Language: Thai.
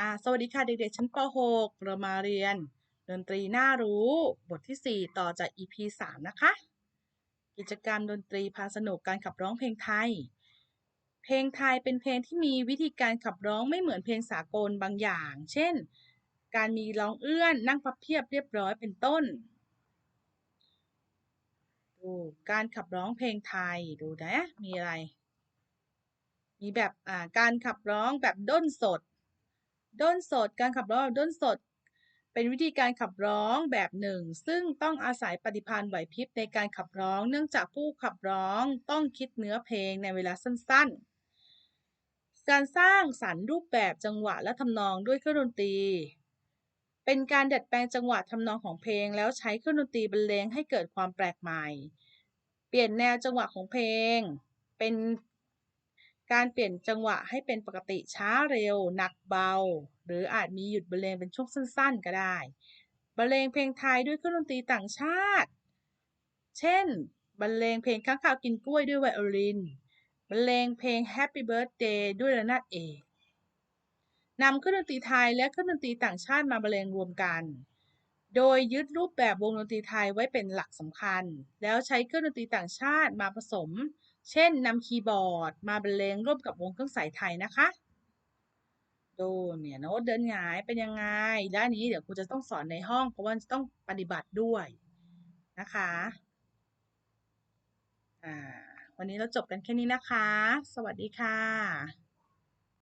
่าสวัสดีค่ะเด็กๆ ชั้นป .6 เรามาเรียน ดนตรีน่ารู้บทที่ 4 ต่อจาก EP 3 นะคะ กิจกรรมดนตรีพาสนุกการขับร้องเพลงไทย เพลงไทยเป็นเพลงที่มีวิธีการขับร้องไม่เหมือนเพลงสากลบางอย่าง เช่น การมีร้องเอื้อนนั่งพับเพียบเรียบร้อยเป็นต้น ดูการขับร้องเพลงไทยดูนะมีอะไร มีแบบอ่าการขับร้องแบบด้นสด ด้นสดการขับร้องแบบด้นสด เป็นวิธีการขับร้องแบบหนึ่ง ซึ่งต้องอาศัยปฏิภาณไหวพริบในการขับร้อง เนื่องจากผู้ขับร้องต้องคิดเนื้อเพลงในเวลาสั้นๆ การสร้างสรรค์รูปแบบจังหวะและทำนองด้วยเครื่องดนตรี เป็นการดัดแปลงจังหวะทำนองของเพลง แล้วใช้เครื่องดนตรีบรรเลงให้เกิดความแปลกใหม่ เปลี่ยนแนวจังหวะของเพลง เป็น การเปลี่ยนจังหวะให้เป็นปกติช้าเร็ว หนักเบา หรืออาจมีหยุดบรรเลงเป็นช่วงสั้น ๆ ก็ได้บรรเลงเพลงไทยด้วยเครื่องดนตรีต่างชาติ เช่น บรรเลงเพลงข้างข่าวกินกล้วยด้วยไวโอลิน บรรเลงเพลง Happy Birthday ด้วยระนาดเอกนำเครื่องดนตรีไทยและเครื่องดนตรีต่างชาติมาบรรเลงรวมกัน โดยยึดรูปแบบวงดนตรีไทยไว้เป็นหลักสำคัญ แล้วใช้เครื่องดนตรีต่างชาติมาผสม เช่นนำคีย์บอร์ด มาบรรเลงร่วมกับวงเครื่องสายไทยนะคะ ดูเนี่ยโน้ตเดินหงายเป็นยังไง ด้านนี้เดี๋ยวครูจะต้องสอนในห้อง เพราะว่าจะต้องปฏิบัติด้วยนะคะอ่าวันนี้เราจบกันแค่นี้นะคะ สวัสดีค่ะ